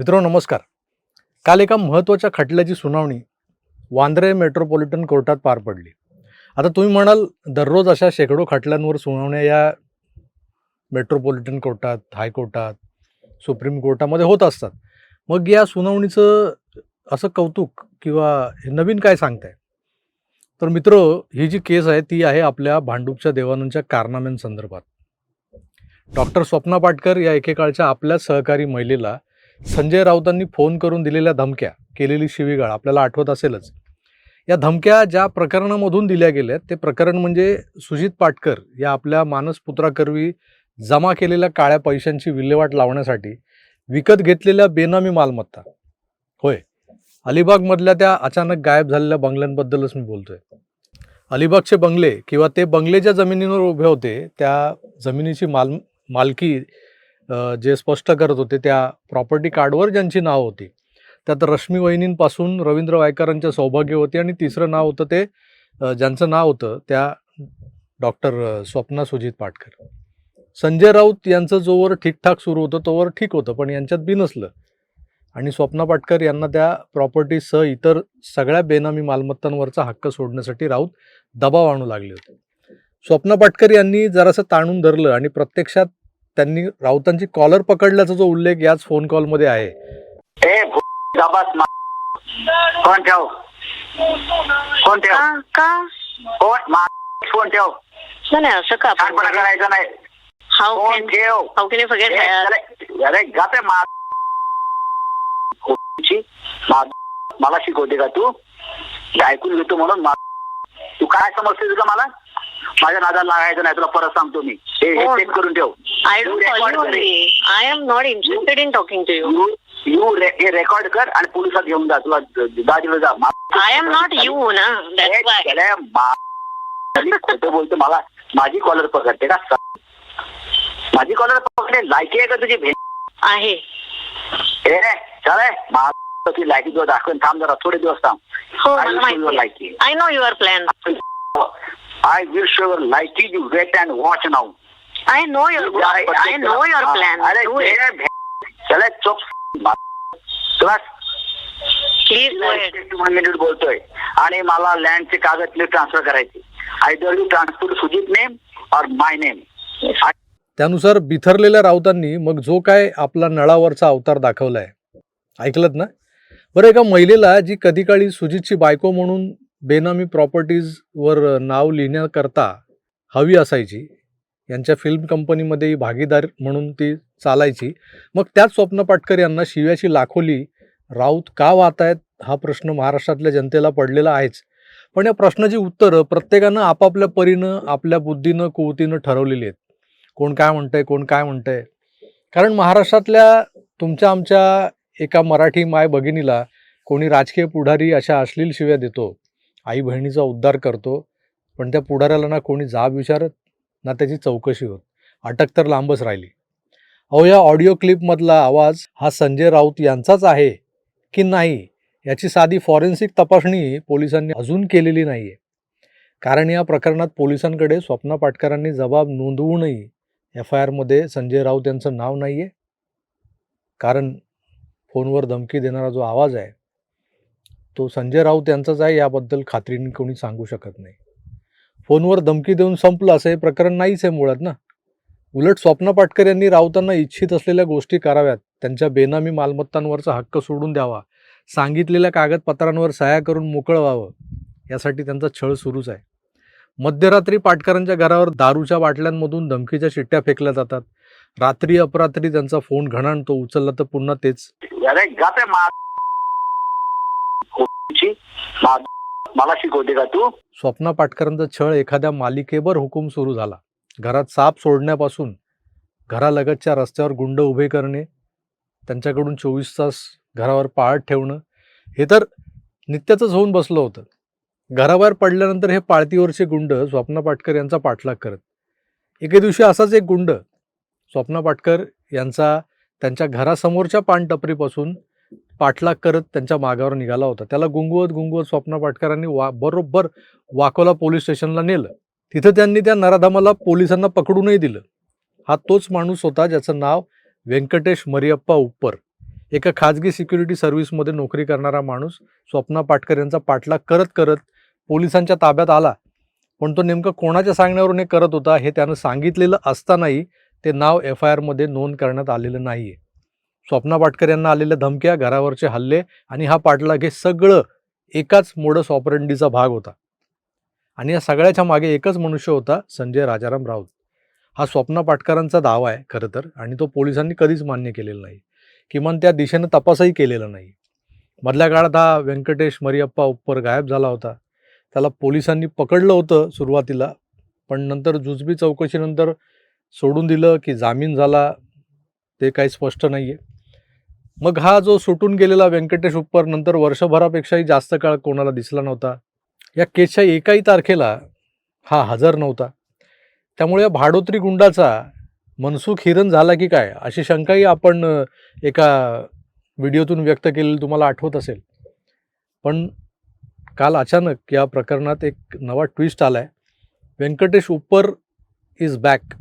मित्रांनो नमस्कार. काल एका महत्त्वाच्या खटल्याची सुनावणी वांद्रे मेट्रोपॉलिटन कोर्टात पार पडली. आता तुम्ही म्हणाल दररोज अशा शेकडो खटल्यांवर सुनावण्या या मेट्रोपॉलिटन कोर्टात हायकोर्टात सुप्रीम कोर्टामध्ये होत असतात. मग या सुनावणीचं असं कौतुक किंवा हे नवीन काय सांगताय? तर मित्र ही जी केस आहे ती आहे आपल्या भांडूपच्या देवानंदच्या कारनाम्यांसंदर्भात. डॉक्टर स्वप्ना पाटकर या एकेकाळच्या आपल्याच सहकारी महिलेला संजय राऊतांनी फोन करून दिलेल्या धमक्या केलेली शिवीगाळ आपल्याला आठवत असेलच. या धमक्या ज्या प्रकरणामधून दिल्या गेल्या ते प्रकरण म्हणजे सुजित पाटकर या आपल्या मानसपुत्राकरवी जमा केलेल्या काळ्या पैशांची विल्हेवाट लावण्यासाठी विकत घेतलेल्या बेनामी मालमत्ता. होय अलिबागमधल्या त्या अचानक गायब झालेल्या बंगल्यांबद्दलच मी बोलतोय. अलिबागचे बंगले किंवा ते बंगले ज्या जमिनीवर उभे होते त्या जमिनीची माल मालकी जे स्पष्ट करत होते त्या प्रॉपर्टी कार्डवर ज्यांची नाव होती. त्यात रश्मी वहिनींपासून रवींद्र वायकरांच्या सौभाग्य होते आणि तिसरं नाव होतं ते ज्यांचं नाव होतं त्या डॉक्टर स्वप्ना सुजित पाटकर. संजय राऊत यांचं जोवर ठीकठाक सुरू होतं तोवर ठीक होतं पण यांच्यात बिनसलं आणि स्वप्ना पाटकर यांना त्या प्रॉपर्टीसह इतर सगळ्या बेनामी मालमत्तांवरचा हक्क सोडण्यासाठी राऊत दबाव आणू लागले होते. स्वप्ना पाटकर यांनी जरासं ताणून धरलं आणि प्रत्यक्षात त्यांनी राऊतांची कॉलर पकडल्याचा जो उल्लेख याच फोन कॉलमध्ये आहे. ए भो- दाबास मा- फोन ठेव. फोन ठेव. का? फोन फोन ठेव. नाही नाही, असं का? छानपणा करायचा नाही. हाऊ फोन कॅन ठेव. How can you a, forget अरे गाते मा मला शिकवते का तू? ऐकून घेतो म्हणून तू काय समजतेस का मला? माझ्या नादाला लागायचं नाही तुला परत सांगतो मी. हे हो. सेट करून ठेव. I don't call you. Only I am not interested in talking to you you रे- हे रेकॉर्ड कर आणि पोलिसात घेऊन जा तुला दादीला जा. मा- आय एम नॉट यू ना. खोटं बोलतो मला. माझी कॉलर पकडते का माझी कॉलर पकडते. लायकी आहे का तुझी भेट? आहे. ए चाले मा- तुझी लायकी तुला दाखवून. थांब जरा थोडे दिवस थांब. हो मला माहिती लायकी I know your plan I will show your लायकी you wait and watch now I know your I know your plan अरे डू ते इट भे- चले चुप। मा- तुला वन मिनिट बोलतोय. आणि मला लँडचे कागद ट्रान्सफर करायचे. Either you transfer Sujit name or my name त्यानुसार बिथरलेल्या राऊतांनी मग जो काय आपला नळावरचा अवतार दाखवलाय. ऐकलत ना? बरं एका महिलेला जी कधी काळी सुजितची बायको म्हणून बेनामी प्रॉपर्टीजवर नाव लिहिण्याकरता हवी असायची यांच्या फिल्म कंपनीमध्ये भागीदार म्हणून ती चालायची. मग त्याच स्वप्न पाटकर यांना शिव्याची लाखोली राऊत का वाहत आहेत हा प्रश्न महाराष्ट्रातल्या जनतेला पडलेला आहेच. पण या प्रश्नाची उत्तरं प्रत्येकानं आपापल्या परीनं आपल्या बुद्धीनं कुवतीनं ठरवलेली आहेत. कोण काय म्हणतंय कोण काय म्हणतंय? कारण महाराष्ट्रातल्या तुमच्या आमच्या एका मराठी माय भगिनीला कोणी राजकीय पुढारी अशा अश्लील शिव्या देतो आई बहिणीचा उद्धार करतो पण त्या पुढाऱ्याला ना कोणी जाब विचारत? ना त्याची चौकशी होत. अटक तर लांबच राहिली. अहो या ऑडिओ क्लिपमधला आवाज हा संजय राऊत यांचाच आहे की नाही याची साधी फॉरेन्सिक तपासणी पोलिसांनी अजून केलेली नाही आहे कारण या प्रकरणात पोलिसांकडे स्वप्ना पाटकरांनी जबाब नोंदवूनही एफ आय आरमध्ये संजय राऊत यांचं नाव नाही आहे कारण फोनवर धमकी देणारा जो आवाज आहे तो संजय राऊत यांचाच आहे याबद्दल खात्रीने कोणी सांगू शकत नाही. फोनवर धमकी देऊन संपलं असं हे प्रकरण नाहीच आहे मुळात ना. उलट स्वप्ना पाटकर यांनी राऊतांना इच्छित असलेल्या गोष्टी कराव्यात. त्यांच्या बेनामी मालमत्तांवरचा हक्क सोडून द्यावा. सांगितलेल्या कागदपत्रांवर सह्या करून मोकळं व्हावं यासाठी त्यांचा छळ सुरूच आहे. मध्यरात्री पाटकरांच्या घरावर दारूच्या बाटल्यांमधून धमकीच्या शिट्ट्या फेकल्या जातात. रात्री अपरात्री त्यांचा फोन घणाणतो उचलला तर पुन्हा तेच. अरे गाते मा- मला शिकवते का तू? स्वप्ना पाटकरांचा छळ एखाद्या मालिकेवर हुकूम सुरू झाला. घरात साप सोडण्यापासून घरालगतच्या रस्त्यावर गुंड उभे करणे त्यांच्याकडून चोवीस तास घरावर पाळत ठेवणं हे तर नित्याचंच होऊन बसलं होतं. घराबाहेर पडल्यानंतर हे पाळतीवरचे गुंड स्वप्ना पाटकर यांचा पाठलाग करत. एके दिवशी असाच एक गुंड स्वप्ना पाटकर यांचा त्यांच्या घरासमोरच्या पानटपरीपासून पाठलाग करत त्यांच्या मागावर निघाला होता. त्याला गुंगवत गुंगवत स्वप्ना पाटकरांनी वा बरोबर वाकोला पोलीस स्टेशनला नेलं. तिथं त्यांनी त्या नराधामाला पोलिसांना पकडूनही दिलं. हा तोच माणूस होता ज्याचं नाव व्यंकटेश मरियप्पा उप्पर. एका खाजगी सिक्युरिटी सर्व्हिसमध्ये नोकरी करणारा माणूस स्वप्ना पाटकर यांचा पाठलाग करत करत पोलिसांच्या ताब्यात आला. पण तो नेमकं कोणाच्या सांगण्यावरून हे करत होता हे त्यानं सांगितलेलं असतानाही ते नाव एफ आय आरमध्ये नोंद करण्यात आलेलं नाही आहे स्वप्ना पाटकर यांना आलेल्या धमक्या घरावरचे हल्ले आणि हा पाठलाग हे सगळं एकाच मोडस ऑपरेंडीचा भाग होता. आणि या सगळ्याच्या मागे एकच मनुष्य होता संजय राजाराम राऊत. हा स्वप्ना पाटकरांचा दावा आहे खरं तर आणि तो पोलिसांनी कधीच मान्य केलेला नाही. किमान त्या दिशेनं तपासही केलेला नाही. मधल्या काळात हा व्यंकटेश मरियप्पा उप्पर गायब झाला होता. त्याला पोलिसांनी पकडलं होतं सुरुवातीला पण नंतर जुजबी चौकशीनंतर सोडून दिलं की जामीन झाला ते काही स्पष्ट नाही आहे मग हा जो सुटून गेलेला व्यंकटेश उप्पर नंतर वर्षभरापेक्षाही जास्त काळ कोणाला दिसला नव्हता. या केसच्या एकाही तारखेला हा हजर नव्हता. त्यामुळे या भाडोत्री गुंडाचा मनसुख हिरण झाला की काय अशी शंकाही आपण एका व्हिडिओतून व्यक्त केलेली तुम्हाला आठवत असेल. पण काल अचानक या प्रकरणात एक नवा ट्विस्ट आला आहे व्यंकटेश उप्पर इज बॅक.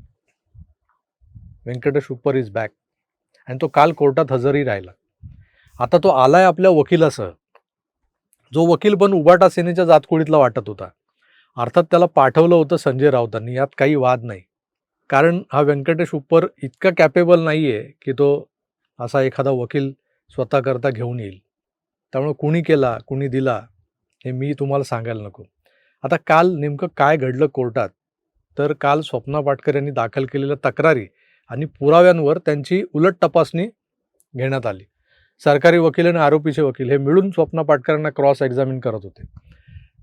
व्यंकटेश उप्पर इज बॅक. आणि तो काल कोर्टात हजरही राहिला. आता तो आलाय आपल्या वकिलासह. जो वकील पण उबाटा सेनेच्या जातकुळीतला वाटत होता. अर्थात त्याला पाठवलं होतं संजय राऊतांनी यात काही वाद नाही. कारण हा व्यंकटेश उप्पर इतका कॅपेबल नाही आहे की तो असा एखादा वकील स्वतः करता घेऊन येईल. त्यामुळे कुणी केला कुणी दिला हे मी तुम्हाला सांगायला नको. आता काल नेमकं काय घडलं कोर्टात? तर काल स्वप्ना पाटकर यांनी दाखल केलेल्या तक्रारी आणि पुराव्यांवर त्यांची उलट तपासणी घेण्यात आली. सरकारी वकील आणि आरोपीचे वकील हे मिळून स्वप्ना पाटकरांना क्रॉस एक्झामिन करत होते.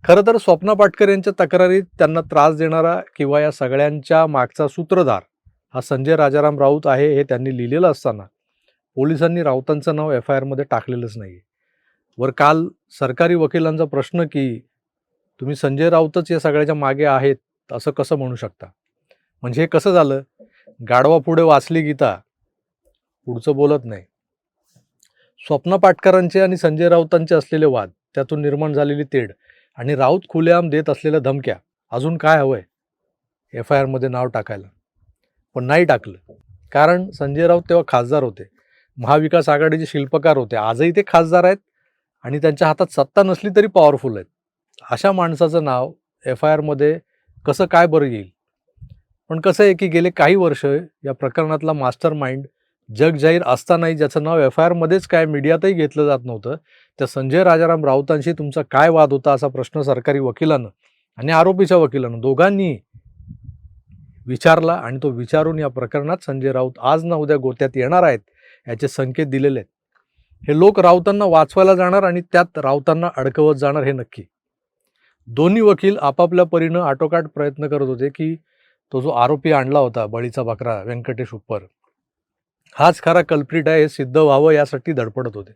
खरं तर स्वप्ना पाटकर यांच्या तक्रारीत त्यांना त्रास देणारा किंवा या सगळ्यांच्या मागचा सूत्रधार हा संजय राजाराम राऊत आहे हे त्यांनी लिहिलेलं असताना पोलिसांनी राऊतांचं नाव एफ आय आरमध्ये टाकलेलंच नाही वर काल सरकारी वकिलांचा प्रश्न की तुम्ही संजय राऊतच या सगळ्याच्या मागे आहेत असं कसं म्हणू शकता? म्हणजे हे कसं झालं? गाढवा पुढे वाचली गीता पुढचं बोलत नाही. स्वप्न पाटकरांचे आणि संजय राऊतांचे असलेले वाद त्यातून निर्माण झालेली तेढ आणि राऊत खुलेआम देत असलेल्या धमक्या अजून काय हवंय? एफ आय आरमध्ये नाव टाकायला. पण नाही टाकलं. कारण संजय राऊत तेव्हा खासदार होते. महाविकास आघाडीचे शिल्पकार होते. आजही ते खासदार आहेत आणि त्यांच्या हातात सत्ता नसली तरी पॉवरफुल आहेत. अशा माणसाचं नाव एफ आय आरमध्ये कसं काय बरं येईल? पण कसं आहे की गेले काही वर्ष या प्रकरणातला मास्टर माइंड जग जाहीर असतानाही ज्याचं नाव एफ आय आरमध्येच काय मीडियातही घेतलं जात नव्हतं त्या संजय राजाराम राऊतांशी तुमचा काय वाद होता असा प्रश्न सरकारी वकिलानं आणि आरोपीच्या वकिलानं दोघांनी विचारला आणि तो विचारून या प्रकरणात संजय राऊत आज ना उद्या गोत्यात येणार आहेत याचे संकेत दिलेले आहेत. हे लोक राऊतांना वाचवायला जाणार आणि त्यात राऊतांना अडकवत जाणार हे नक्की. दोन्ही वकील आपापल्या परीनं आटोकाट प्रयत्न करत होते की तो जो आरोपी आणला होता बळीचा बकरा व्यंकटेश उप्पर हाच खरा कल्प्रिट आहे हे सिद्ध व्हावं यासाठी धडपडत होते.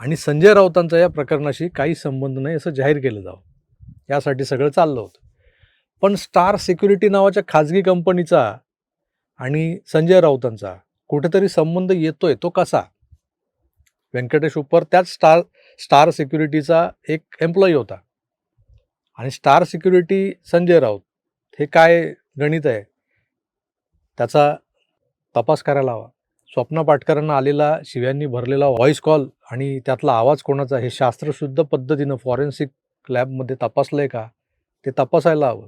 आणि संजय राऊतांचा या प्रकरणाशी काही संबंध नाही असं जाहीर केलं जावं. यासाठी सगळं चाललं होतं. पण स्टार सिक्युरिटी नावाच्या खाजगी कंपनीचा आणि संजय राऊतांचा कुठेतरी संबंध येतोय तो कसा? व्यंकटेश उप्पर त्याच स्टार स्टार सिक्युरिटीचा एक एम्प्लॉई होता. आणि स्टार सिक्युरिटी संजय राऊत हे काय गणित आहे. त्याचा तपास करायला हवा. स्वप्ना पाटकरांना आलेला शिव्यांनी भरलेला व्हॉइस कॉल आणि त्यातला आवाज कोणाचा हे शास्त्रशुद्ध पद्धतीनं फॉरेन्सिक लॅबमध्ये तपासलं आहे का? ते तपासायला हवं.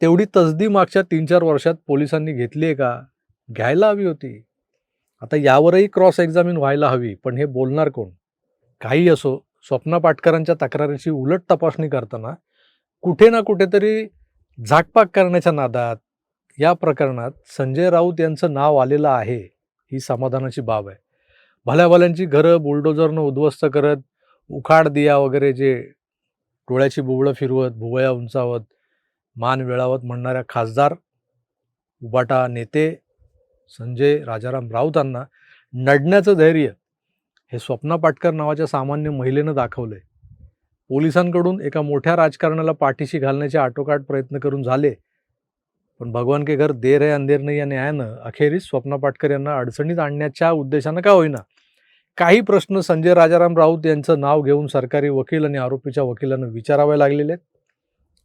तेवढी तसदी मागच्या तीन चार वर्षात पोलिसांनी घेतली आहे का? घ्यायला हवी होती. आता यावरही क्रॉस एक्झामिन व्हायला हवी पण हे बोलणार कोण? काही असो स्वप्ना पाटकरांच्या तक्रारीची उलट तपासणी करताना कुठे ना कुठेतरी झाकपाक करण्याच्या नादात या प्रकरणात संजय राऊत यांचं नाव आलेलं आहे ही समाधानाची बाब आहे. भल्याभल्यांची घरं बुलडोजरनं उद्ध्वस्त करत उखाड दिया वगैरे जे डोळ्याची बुबळं फिरवत भुवया उंचावत मान वेळावत म्हणणाऱ्या खासदार उबाटा नेते संजय राजाराम राऊतांना नडण्याचं धैर्य हे स्वप्ना पाटकर नावाच्या सामान्य महिलेनं दाखवलं आहे पोलिसांकडून एका मोठ्या राजकारणाला पाठीशी घालण्याचे आटोकाट प्रयत्न करून झाले. पण भगवान के घर देर आहे अंधेर नाही या न्यायानं अखेरीस स्वप्ना पाटकर यांना अडचणीत आणण्याच्या उद्देशानं का होईना? काही प्रश्न संजय राजाराम राऊत यांचं नाव घेऊन सरकारी वकील आणि आरोपीच्या वकिलांना विचारावे लागलेले आहेत.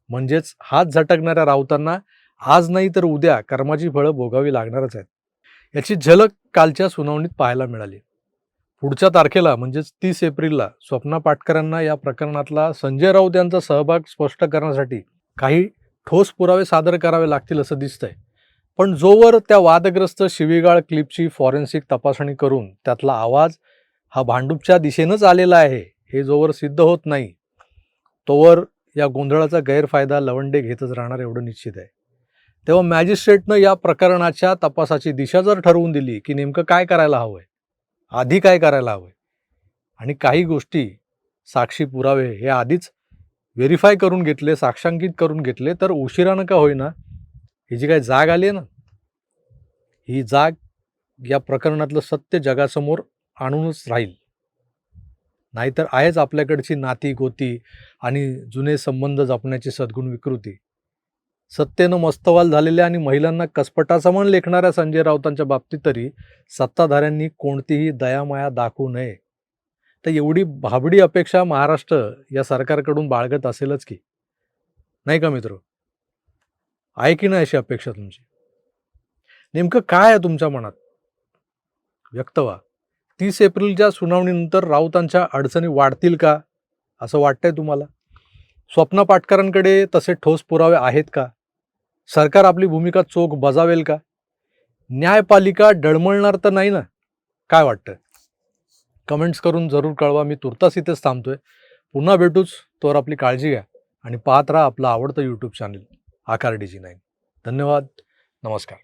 म्हणजेच हात झटकणाऱ्या राऊतांना आज नाही तर उद्या कर्माची फळं भोगावी लागणारच आहेत. याची झलक कालच्या सुनावणीत पाहायला मिळाली. पुढच्या तारखेला म्हणजेच तीस एप्रिलला स्वप्ना पाटकरांना या प्रकरणातला संजय राऊत यांचा सहभाग स्पष्ट करण्यासाठी काही ठोस पुरावे सादर करावे लागतील असं दिसतंय. पण जोवर त्या वादग्रस्त शिवीगाळ क्लिपची फॉरेन्सिक तपासणी करून त्यातला आवाज हा भांडूपच्या दिशेनंच आलेला आहे हे जोवर सिद्ध होत नाही. तोवर या गोंधळाचा गैरफायदा लवंडे घेतच राहणार एवढं निश्चित आहे. तेव्हा मॅजिस्ट्रेटनं या प्रकरणाच्या तपासाची दिशा जर ठरवून दिली की नेमकं काय करायला हवंय? आधी काय करायला हवं आणि काही गोष्टी साक्षी पुरावे हे आधीच व्हेरीफाय करून घेतले साक्षांकित करून घेतले तर उशिरानं का होईना ही जी काय जाग आली आहे ना ही जाग या प्रकरणातलं सत्य जगासमोर आणूनच राहील. नाहीतर आहेच आपल्याकडची नाती गोती आणि जुने संबंध जपण्याची सद्गुण विकृती. सत्तेनं मस्तवाल झालेल्या आणि महिलांना कसपटासमान लेखणाऱ्या संजय राऊतांच्या बाबतीत तरी सत्ताधाऱ्यांनी कोणतीही दयामाया दाखवू नये. तर एवढी भाबडी अपेक्षा महाराष्ट्र या सरकारकडून बाळगत असेलच की. नाही का मित्र? आहे की नाही अशी अपेक्षा तुमची? नेमकं काय आहे तुमच्या मनात? व्यक्त व्हा. तीस एप्रिलच्या सुनावणीनंतर राऊतांच्या अडचणी वाढतील का? असं वाटतंय तुम्हाला? स्वप्न पाटकरांकडे तसे ठोस पुरावे आहेत का? सरकार आपली भूमिका चोख बजावेल का? न्यायपालिका डळमळणार तर नाही ना? काय वाटतं? कमेंट्स करून जरूर कळवा. मी तुर्तास इथेच थांबतोय. पुन्हा भेटूच. तोवर आपली काळजी घ्या आणि पाहत राहा आपलं आवडतं YouTube channel Aakar D G nine. धन्यवाद. नमस्कार.